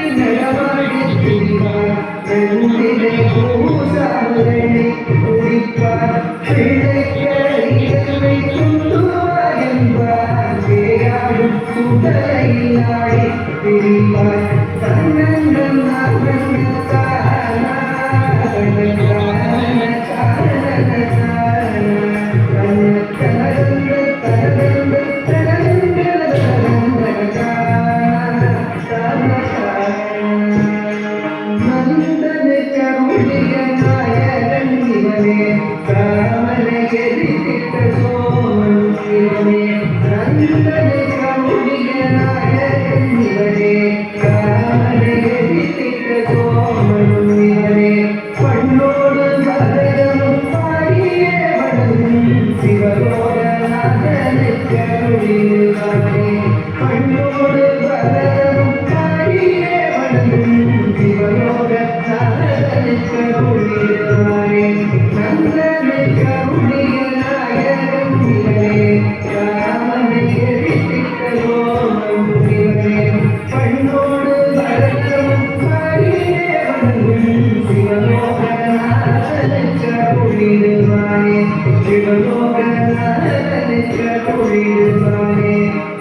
ശിവനോട്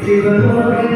ശിവനോട്